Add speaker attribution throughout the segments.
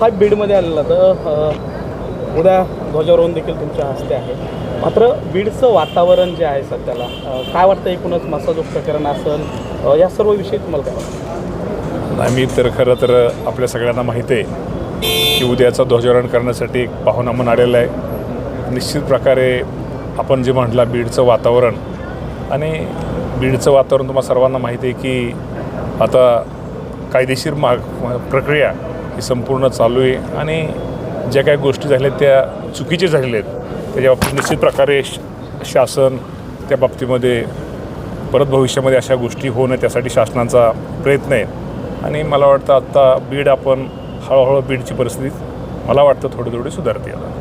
Speaker 1: साहेब बीडमध्ये आलेला तर उद्या ध्वजारोहण देखील तुमच्या हस्ते आहे. मात्र बीडचं वातावरण जे आहे सध्याला काय वाटतं एकूणच मसाजोग प्रकरण असेल या सर्व विषयी तुम्हाला काय वाटतं?
Speaker 2: नाही मी तर खरं तर आपल्या सगळ्यांना माहिती आहे की उद्याचं ध्वजारोहण करण्यासाठी एक पाहुणा म्हणून आलेला आहे. निश्चित प्रकारे आपण जे म्हटलं बीडचं वातावरण आणि बीडचं वातावरण तुम्हाला सर्वांना माहिती आहे की आता कायदेशीर माग प्रक्रिया ही संपूर्ण चालू आहे. आणि ज्या काही गोष्टी झाल्या त्या चुकीच्या झालेल्या आहेत. त्याच्या बाबतीत निश्चित प्रकारे श- शासन त्या बाबतीमध्ये परत भविष्यामध्ये अशा गोष्टी होऊ नये त्यासाठी शासनाचा प्रयत्न आहे. आणि मला वाटतं आत्ता बीड आपण हळूहळू बीडची परिस्थिती मला वाटतं थोडी थोडी सुधारते आता.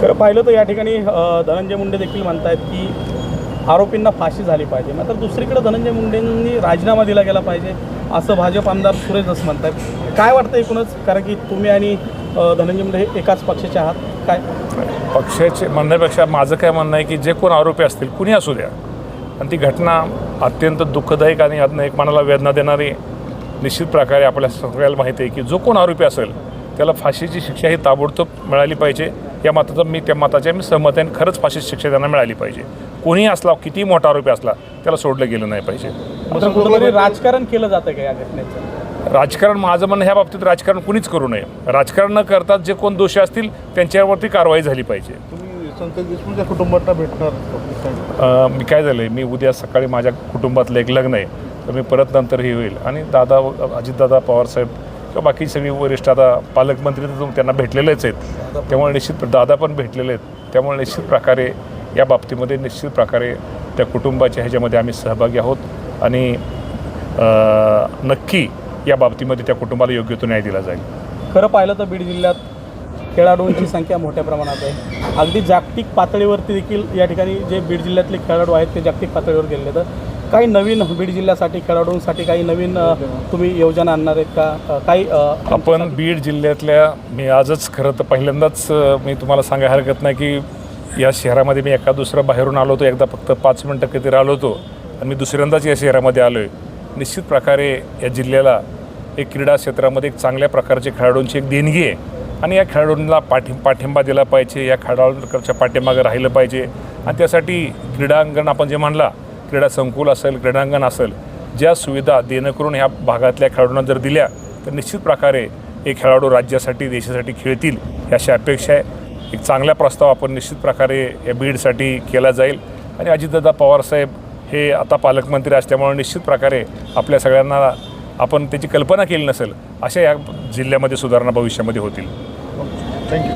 Speaker 1: खरं पाहिलं तर या ठिकाणी धनंजय मुंडे देखील म्हणतायत की आरोपींना फाशी झाली पाहिजे. मात्र दुसरीकडे धनंजय मुंडेंनी राजीनामा दिला गेला पाहिजे असं भाजप आमदार सुरेश दस आहेत काय वाटतं एकूणच? कारण की तुम्ही आणि धनंजय मुंडे हे एकाच पक्षाचे आहात. काय?
Speaker 2: पक्षाचे म्हणण्यापेक्षा माझं काय म्हणणं आहे की जे कोण आरोपी असतील कुणी असू द्या. आणि ती घटना अत्यंत दुःखदायक आणि यातनं एक मनाला वेदना देणारी निश्चित प्रकारे आपल्या सगळ्याला माहिती आहे की जो कोण आरोपी असेल त्याला फाशीची शिक्षा ही ताबडतोब मिळाली पाहिजे. या मताचं मी त्या मताच्या मी सहमत आहे आणि खरंच फाशीची शिक्षा त्यांना मिळाली पाहिजे. कोणीही असला कितीही मोठा आरोपी असला त्याला सोडलं गेलं नाही पाहिजे.
Speaker 1: राजकारण केलं जातं का या घटनेचं?
Speaker 2: राजकारण माझं म्हणणं ह्या बाबतीत राजकारण कुणीच करू नये. राजकारण न करता जे कोण दोषी असतील त्यांच्यावरती कारवाई झाली पाहिजे.
Speaker 3: कुटुंबांना भेटणार
Speaker 2: मी काय झालं आहे मी उद्या सकाळी माझ्या कुटुंबातलं एक लग्न आहे. तर मी परत नंतर हे होईल. आणि दादा अजितदादा पवारसाहेब किंवा बाकी सगळी वरिष्ठ आता पालकमंत्री तर त्यांना भेटलेलेच आहेत. त्यामुळे निश्चित दादा पण भेटलेले आहेत. त्यामुळे निश्चित प्रकारे या बाबतीमध्ये निश्चित प्रकारे त्या कुटुंबाच्या ह्याच्यामध्ये आम्ही सहभागी आहोत. आणि नक्की या बाबतीमध्ये त्या कुटुंबाला योग्य तो न्याय दिला जाईल.
Speaker 1: खरं पाहिलं तर बीड जिल्ह्यात खेळाडूंची संख्या मोठ्या प्रमाणात आहे. अगदी जागतिक पातळीवरती देखील या ठिकाणी जे बीड जिल्ह्यातले खेळाडू आहेत ते जागतिक पातळीवर गेलेले तर काही नवीन बीड जिल्ह्यासाठी खेळाडूंसाठी काही नवीन तुम्ही योजना आणणार आहेत का? काही
Speaker 2: आपण बीड जिल्ह्यातल्या मी आजच खरं तर पहिल्यांदाच मी तुम्हाला सांगायला हरकत नाही की या शहरामध्ये मी एका दुसरं बाहेरून आलो होतो एकदा फक्त पाच मिनटं कधी राहिलो होतो आणि मी दुसऱ्यांदाच या शहरामध्ये आलो आहे निश्चित प्रकारे या जिल्ह्याला एक क्रीडा क्षेत्रामध्ये एक चांगल्या प्रकारचे खेळाडूंची एक देणगी आहे. आणि या खेळाडूंना पाठी पाठिंबा दिला पाहिजे या खेळाडूंच्या पाठीमागं राहिलं पाहिजे. आणि त्यासाठी क्रीडांगण आपण जे म्हणला क्रीडा संकुल असेल क्रीडांगण असेल ज्या सुविधा देणं करून ह्या भागातल्या खेळाडूंना जर दिल्या तर निश्चित प्रकारे हे खेळाडू राज्यासाठी देशासाठी खेळतील ही अशी अपेक्षा आहे. एक चांगला प्रस्ताव आपण निश्चित प्रकारे या बीडसाठी केला जाईल. आणि अजितदादा पवारसाहेब हे आता पालकमंत्री असल्यामुळे निश्चित प्रकारे आपल्या सगळ्यांना आपण त्याची कल्पना केली नसेल अशा या जिल्ह्यामध्ये सुधारणा भविष्यामध्ये होतील.
Speaker 3: थँक्यू